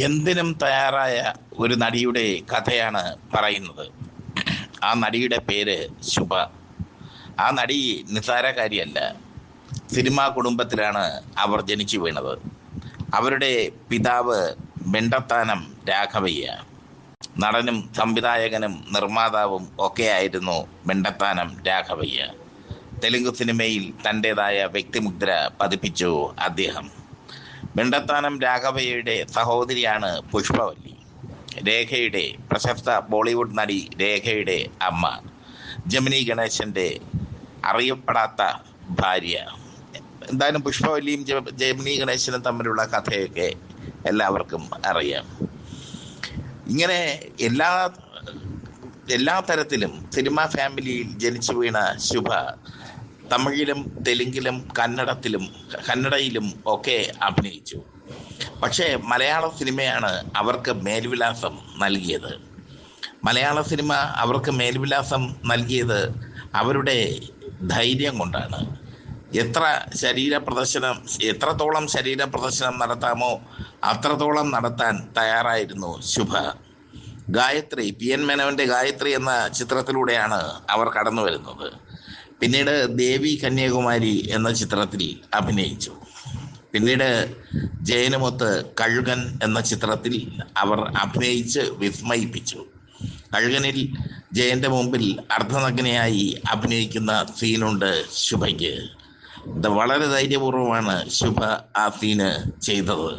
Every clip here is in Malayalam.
എന്തിനും തയ്യാറായ ഒരു നടിയുടെ കഥയാണ് പറയുന്നത്. ആ നടിയുടെ പേര് ശുഭ. ആ നടി നിസാരകാരിയല്ല. സിനിമാ കുടുംബത്തിലാണ് അവർ ജനിച്ചു വീണത്. അവരുടെ പിതാവ് വെണ്ടത്താനം രാഘവയ്യ. നടനും സംവിധായകനും നിർമ്മാതാവും ഒക്കെയായിരുന്നു വെണ്ടത്താനം രാഘവയ്യ. തെലുങ്ക് സിനിമയിൽ തന്റെതായ വ്യക്തിമുദ്ര പതിപ്പിച്ചു അദ്ദേഹം. വെണ്ടത്താനം രാഘവയുടെ സഹോദരിയാണ് പുഷ്പവല്ലി. രേഖയുടെ പ്രശസ്ത ബോളിവുഡ് നടി രേഖയുടെ അമ്മ. ജമിനി ഗണേശന്റെ അറിയപ്പെടാത്ത ഭാര്യ. എന്തായാലും പുഷ്പവല്ലിയും ജമിനി ഗണേശനും തമ്മിലുള്ള കഥയൊക്കെ എല്ലാവർക്കും അറിയാം. ഇങ്ങനെ എല്ലാ എല്ലാ തരത്തിലും സിനിമാ ഫാമിലിയിൽ ജനിച്ചു വീണ ശുഭ തമിഴിലും തെലുങ്കിലും കന്നഡത്തിലും കന്നഡയിലും ഒക്കെ അഭിനയിച്ചു. പക്ഷേ മലയാള സിനിമയാണ് അവർക്ക് മേൽവിലാസം നൽകിയത്. മലയാള സിനിമ അവർക്ക് മേൽവിലാസം നൽകിയത് അവരുടെ ധൈര്യം കൊണ്ടാണ്. എത്ര ശരീര പ്രദർശനം എത്രത്തോളം ശരീര പ്രദർശനം നടത്താമോ അത്രത്തോളം നടത്താൻ തയ്യാറായിരുന്നു ശുഭ. ഗായത്രി പി എൻ മേനോന്റെ ഗായത്രി എന്ന ചിത്രത്തിലൂടെയാണ് അവർ കടന്നു വരുന്നത് പിന്നീട് ദേവി കന്യാകുമാരി എന്ന ചിത്രത്തിൽ അഭിനയിച്ചു. പിന്നീട് ജയനുമൊത്ത് കഴുകൻ എന്ന ചിത്രത്തിൽ അവർ അഭിനയിച്ച് വിസ്മയിപ്പിച്ചു. കഴുകനിൽ ജയന്റെ മുമ്പിൽ അർദ്ധനഗ്നയായി അഭിനയിക്കുന്ന സീനുണ്ട് ശുഭയ്ക്ക്. ഇത് വളരെ ധൈര്യപൂർവമാണ് ശുഭ ആ സീന് ചെയ്തത്.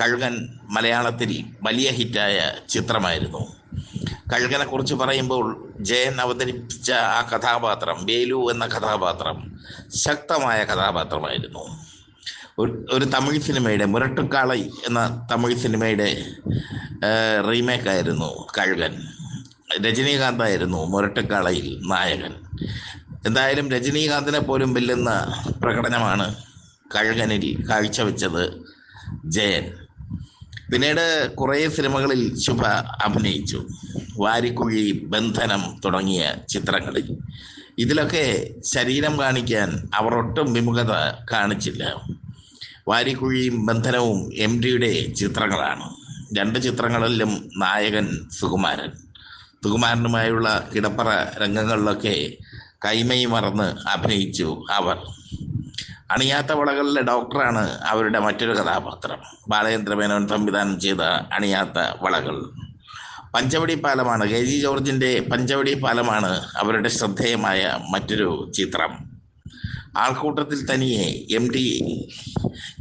കഴുകൻ മലയാളത്തിൽ വലിയ ഹിറ്റായ ചിത്രമായിരുന്നു. കഴുകനെ കുറിച്ച് പറയുമ്പോൾ ജയൻ അവതരിപ്പിച്ച ആ കഥാപാത്രം വേലു എന്ന കഥാപാത്രം ശക്തമായ കഥാപാത്രമായിരുന്നു. ഒരു തമിഴ് സിനിമയുടെ മുരട്ടുക്കാളൈ എന്ന തമിഴ് സിനിമയുടെ റീമേക്ക് ആയിരുന്നു കഴുകൻ. രജനീകാന്തായിരുന്നു മുരട്ടുക്കാളയിൽ നായകൻ. എന്തായാലും രജനീകാന്തിനെ പോലും വെല്ലുന്ന പ്രകടനമാണ് കഴുകനിൽ കാഴ്ചവെച്ചത് ജയൻ. പിന്നീട് കുറേ സിനിമകളിൽ ശുഭ അഭിനയിച്ചു. വാരിക്കുഴി ബന്ധനം തുടങ്ങിയ ചിത്രങ്ങളിൽ. ഇതിലൊക്കെ ശരീരം കാണിക്കാൻ അവർ ഒട്ടും വിമുഖത കാണിച്ചില്ല. വാരിക്കുഴിയും ബന്ധനവും എം ഡിയുടെ ചിത്രങ്ങളാണ്. രണ്ട് ചിത്രങ്ങളിലും നായകൻ സുകുമാരൻ. സുകുമാരനുമായുള്ള കിടപ്പറ രംഗങ്ങളിലൊക്കെ കൈമൈ മറന്ന് അഭിനയിച്ചു അവർ. അണിയാത്ത വളകളിലെ ഡോക്ടറാണ് അവരുടെ മറ്റൊരു കഥാപാത്രം. ബാലചന്ദ്രമേനോൻ സംവിധാനം ചെയ്ത അണിയാത്ത വളകൾ. പഞ്ചവടി പാലമാണ്. കെ ജി ജോർജിന്റെ പഞ്ചവടി പാലമാണ് അവരുടെ ശ്രദ്ധേയമായ മറ്റൊരു ചിത്രം. ആൾക്കൂട്ടത്തിൽ തനിയെ എം ഡി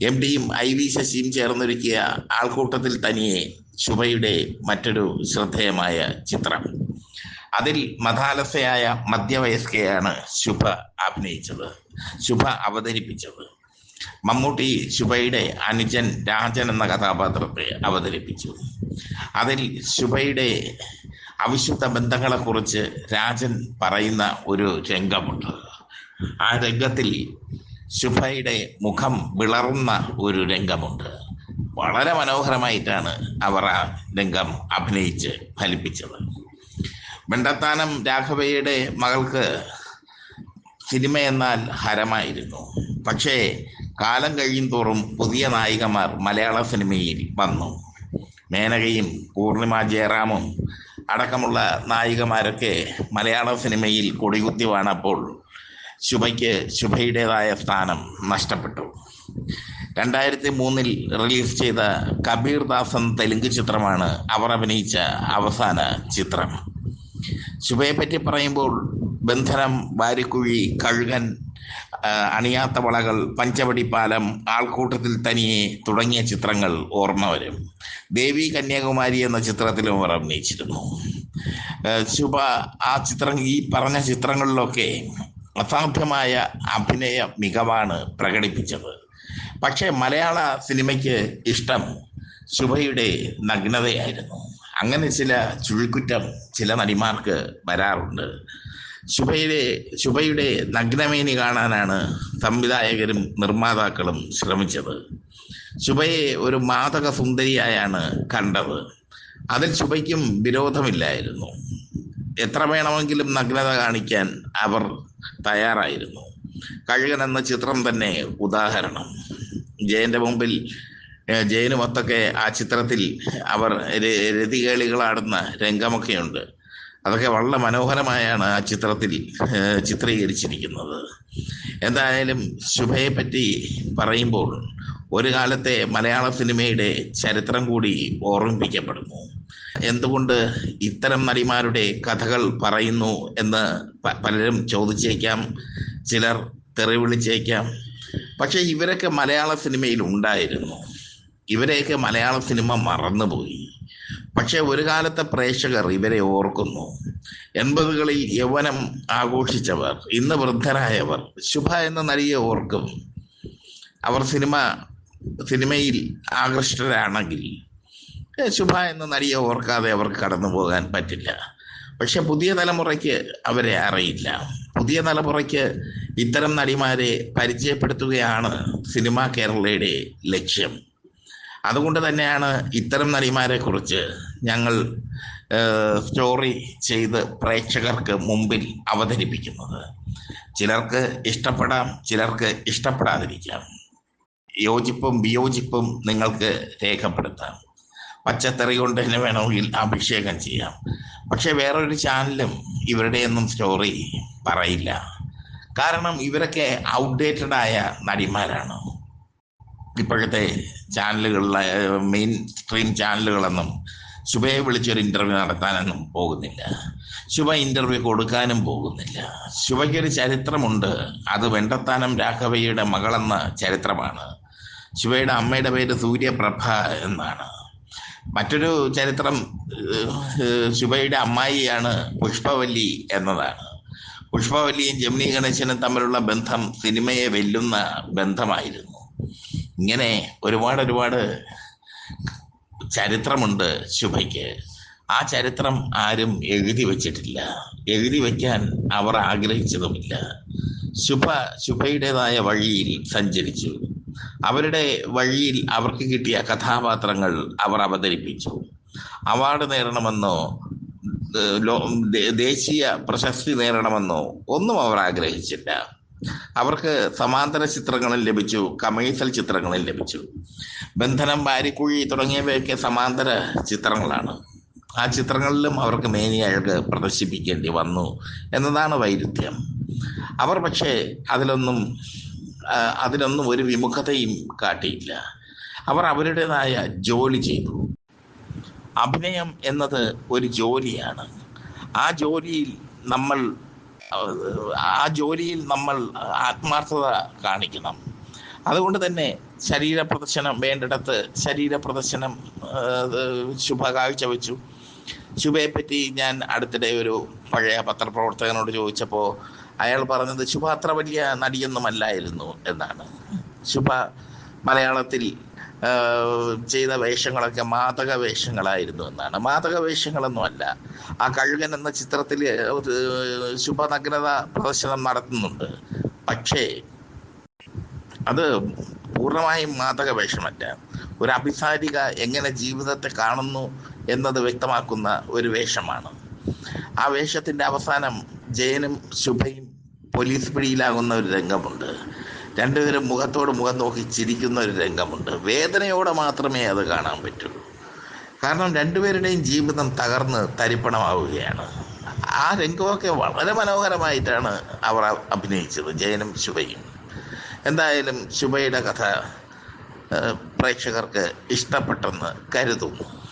എം ഡിയും ഐ വി ശശിയും ചേർന്നൊരുക്കിയ ആൾക്കൂട്ടത്തിൽ തനിയെ ശുഭയുടെ മറ്റൊരു ശ്രദ്ധേയമായ ചിത്രം. അതിൽ മതാലസയായ മധ്യവയസ്കയാണ് ശുഭ അഭിനയിച്ചത് ശുഭ അവതരിപ്പിച്ചത്. മമ്മൂട്ടി ശുഭയുടെ അനുജൻ രാജൻ എന്ന കഥാപാത്രത്തെ അവതരിപ്പിച്ചു. അതിൽ ശുഭയുടെ അവിശുദ്ധ ബന്ധങ്ങളെക്കുറിച്ച് രാജൻ പറയുന്ന ഒരു രംഗമുണ്ട്. ആ രംഗത്തിൽ ശുഭയുടെ മുഖം വിളർന്ന ഒരു രംഗമുണ്ട്. വളരെ മനോഹരമായിട്ടാണ് അവർ ആ രംഗം അഭിനയിച്ച് ഫലിപ്പിച്ചത്. വെണ്ടത്താനം രാഘവയുടെ മകൾക്ക് സിനിമ എന്നാൽ ഹരമായിരുന്നു. പക്ഷേ കാലം കഴിയും തോറും പുതിയ നായികമാർ മലയാള സിനിമയിൽ വന്നു. മേനകയും പൂർണിമ ജയറാമും അടക്കമുള്ള നായികമാരൊക്കെ മലയാള സിനിമയിൽ കൊടികുത്തി വാണപ്പോൾ ശുഭയ്ക്ക് ശുഭയുടേതായ സ്ഥാനം നഷ്ടപ്പെട്ടു. രണ്ടായിരത്തി മൂന്നിൽ റിലീസ് ചെയ്ത കബീർ ദാസൻ തെലുങ്ക് ചിത്രമാണ് അവർ അഭിനയിച്ച അവസാന ചിത്രം. ശുഭയെ പറ്റി പറയുമ്പോൾ ബന്ധനം വാരിക്കുഴി കഴുകൻ അണിയാത്ത വളകൾ പഞ്ചവടി പാലം ആൾക്കൂട്ടത്തിൽ തനിയെ തുടങ്ങിയ ചിത്രങ്ങൾ ഓർമ്മ വരും. ദേവി കന്യാകുമാരി എന്ന ചിത്രത്തിലും അവർ അഭിനയിച്ചിരുന്നു. ശുഭ ആ ചിത്രം ഈ പറഞ്ഞ ചിത്രങ്ങളിലൊക്കെ അസാധ്യമായ അഭിനയ മികവാണ് പ്രകടിപ്പിച്ചത്. പക്ഷേ മലയാള സിനിമയ്ക്ക് ഇഷ്ടം ശുഭയുടെ നഗ്നതയായിരുന്നു. അങ്ങനെ ചില ചുഴിക്കുറ്റം ചില നടിമാർക്ക് വരാറുണ്ട്. ശുഭയുടെ ശുഭയുടെ നഗ്നമേനി കാണാനാണ് സംവിധായകരും നിർമ്മാതാക്കളും ശ്രമിച്ചത്. ശുഭയെ ഒരു മാതക സുന്ദരിയായാണ് കണ്ടത്. അതിൽ ശുഭയ്ക്കും വിരോധമില്ലായിരുന്നു. എത്ര വേണമെങ്കിലും നഗ്നത കാണിക്കാൻ അവർ തയ്യാറായിരുന്നു. കഴുകൻ എന്ന ചിത്രം തന്നെ ഉദാഹരണം. ജയന്റെ മുമ്പിൽ ജയനുമൊത്തൊക്കെ ആ ചിത്രത്തിൽ അവർ രതികേളികളാടുന്ന രംഗമൊക്കെയുണ്ട്. അതൊക്കെ വളരെ മനോഹരമായാണ് ആ ചിത്രത്തിൽ ചിത്രീകരിച്ചിരിക്കുന്നത്. എന്തായാലും ശുഭയെ പറ്റി പറയുമ്പോൾ ഒരു കാലത്തെ മലയാള സിനിമയുടെ ചരിത്രം കൂടി ഓർമ്മിപ്പിക്കപ്പെടുന്നു. എന്തുകൊണ്ട് ഇത്തരം നടിമാരുടെ കഥകൾ പറയുന്നു എന്ന് പലരും ചോദിച്ചേക്കാം ചിലർ തെറി വിളിച്ചേക്കാം. പക്ഷെ ഇവരൊക്കെ മലയാള സിനിമയിൽ ഉണ്ടായിരുന്നു. ഇവരെയൊക്കെ മലയാള സിനിമ മറന്നുപോയി. പക്ഷെ ഒരു കാലത്തെ പ്രേക്ഷകർ ഇവരെ ഓർക്കുന്നു. എൺപതുകളിൽ യൗവനം ആഘോഷിച്ചവർ ഇന്ന് വൃദ്ധരായവർ ശുഭ എന്ന നടിയെ ഓർക്കും. അവർ സിനിമ സിനിമയിൽ ആകൃഷ്ടരാണെങ്കിൽ ശുഭ എന്ന നടിയെ ഓർക്കാതെ അവർക്ക് കടന്നു പോകാൻ പറ്റില്ല. പക്ഷെ പുതിയ തലമുറയ്ക്ക് അവരെ അറിയില്ല. പുതിയ തലമുറയ്ക്ക് ഇത്തരം നടിമാരെ പരിചയപ്പെടുത്തുകയാണ് സിനിമ കേരളയുടെ ലക്ഷ്യം. അതുകൊണ്ട് തന്നെയാണ് ഇത്തരം നടിമാരെ കുറിച്ച് ഞങ്ങൾ സ്റ്റോറി ചെയ്ത് പ്രേക്ഷകർക്ക് മുമ്പിൽ അവതരിപ്പിക്കുന്നത്. ചിലർക്ക് ഇഷ്ടപ്പെടാം ചിലർക്ക് ഇഷ്ടപ്പെടാതിരിക്കാം. യോജിപ്പും വിയോജിപ്പും നിങ്ങൾക്ക് രേഖപ്പെടുത്താം. പച്ചത്തറി കൊണ്ട് തന്നെ വേണമെങ്കിൽ അഭിഷേകം ചെയ്യാം. പക്ഷെ വേറൊരു ചാനലും ഇവരുടെയൊന്നും സ്റ്റോറി പറയില്ല. കാരണം ഇവരൊക്കെ ഔട്ട്ഡേറ്റഡ് ആയ നടിമാരാണ്. ഇപ്പോഴത്തെ ചാനലുകളിലെ മെയിൻ സ്ട്രീം ചാനലുകളെന്നും ശുഭയെ വിളിച്ചൊരു ഇന്റർവ്യൂ നടത്താനൊന്നും പോകുന്നില്ല. ശുഭ ഇന്റർവ്യൂ കൊടുക്കാനും പോകുന്നില്ല. ശുഭയ്ക്കൊരു ചരിത്രമുണ്ട്. അത് വെണ്ടത്താനം രാഘവയുടെ മകളെന്ന ചരിത്രമാണ്. ശുഭയുടെ അമ്മയുടെ പേര് സൂര്യപ്രഭ എന്നാണ്. മറ്റൊരു ചരിത്രം ശുഭയുടെ അമ്മായിയാണ് പുഷ്പവല്ലി എന്നതാണ്. പുഷ്പവല്ലിയും ജമിനി ഗണേശനും തമ്മിലുള്ള ബന്ധം സിനിമയെ വെല്ലുന്ന ബന്ധമായിരുന്നു. ഇങ്ങനെ ഒരുപാട് ഒരുപാട് ചരിത്രമുണ്ട് ശുഭയ്ക്ക്. ആ ചരിത്രം ആരും എഴുതി വച്ചിട്ടില്ല. എഴുതി വയ്ക്കാൻ അവർ ആഗ്രഹിച്ചതുമില്ല. ശുഭ ശുഭയുടേതായ വഴിയിൽ സഞ്ചരിച്ചു. അവരുടെ വഴിയിൽ അവർക്ക് കിട്ടിയ കഥാപാത്രങ്ങൾ അവർ അവതരിപ്പിച്ചു. അവാർഡ് നേടണമെന്നോ ദേശീയ പ്രശസ്തി നേടണമെന്നോ ഒന്നും അവർ ആഗ്രഹിച്ചില്ല. അവർക്ക് സമാന്തര ചിത്രങ്ങളും ലഭിച്ചു കമേഴ്സൽ ചിത്രങ്ങളും ലഭിച്ചു. ബന്ധനം വാരിക്കുഴി തുടങ്ങിയവയൊക്കെ സമാന്തര ചിത്രങ്ങളാണ്. ആ ചിത്രങ്ങളിലും അവർക്ക് മേനിയഴക് പ്രദർശിപ്പിക്കേണ്ടി വന്നു എന്നതാണ് വൈരുദ്ധ്യം. അവർ പക്ഷേ അതിലൊന്നും അതിലൊന്നും ഒരു വിമുഖതയും കാട്ടിയില്ല. അവർ അവരുടേതായ ജോലി ചെയ്തു. അഭിനയം എന്നത് ഒരു ജോലിയാണ്. ആ ജോലിയിൽ നമ്മൾ ആ ജോലിയിൽ നമ്മൾ ആത്മാർത്ഥത കാണിക്കണം. അതുകൊണ്ട് തന്നെ ശരീര പ്രദർശനം വേണ്ടിടത്ത് ശരീര പ്രദർശനം വെച്ചു. ശുഭ കാഴ്ചവെച്ചു ശുഭയെ പറ്റി ഞാൻ അടുത്തിടെ ഒരു പഴയ പത്രപ്രവർത്തകനോട് ചോദിച്ചപ്പോൾ അയാൾ പറഞ്ഞത് ശുഭ അത്ര വലിയ നടിയൊന്നുമല്ലായിരുന്നു എന്നാണ്. ശുഭ മലയാളത്തിൽ ചെയ്ത വേഷങ്ങളൊക്കെ മാതക വേഷങ്ങളായിരുന്നു എന്നാണ്. മാതക വേഷങ്ങളൊന്നും അല്ല ആ കഴുകൻ എന്ന ചിത്രത്തിൽ ശുഭ നഗ്നത പ്രദർശനം നടത്തുന്നുണ്ട്. പക്ഷേ അത് പൂർണമായും മാതക വേഷമല്ല. ഒരു അഭിസാരിക എങ്ങനെ ജീവിതത്തെ കാണുന്നു എന്നത് വ്യക്തമാക്കുന്ന ഒരു വേഷമാണ്. ആ വേഷത്തിന്റെ അവസാനം ജയനും ശുഭയും പോലീസ് പിടിയിലാകുന്ന ഒരു രംഗമുണ്ട്. രണ്ടുപേരും മുഖത്തോട് മുഖം നോക്കി ചിരിക്കുന്ന ഒരു രംഗമുണ്ട്. വേദനയോടെ മാത്രമേ അത് കാണാൻ പറ്റുള്ളൂ കാരണം രണ്ടുപേരുടെയും ജീവിതം തകർന്ന് തരിപ്പണമാവുകയാണ്. ആ രംഗമൊക്കെ വളരെ മനോഹരമായിട്ടാണ് അവർ അഭിനയിച്ചത് ജയനും ശുഭയും. എന്തായാലും ശുഭയുടെ കഥ പ്രേക്ഷകർക്ക് ഇഷ്ടപ്പെട്ടെന്ന് കരുതുന്നു.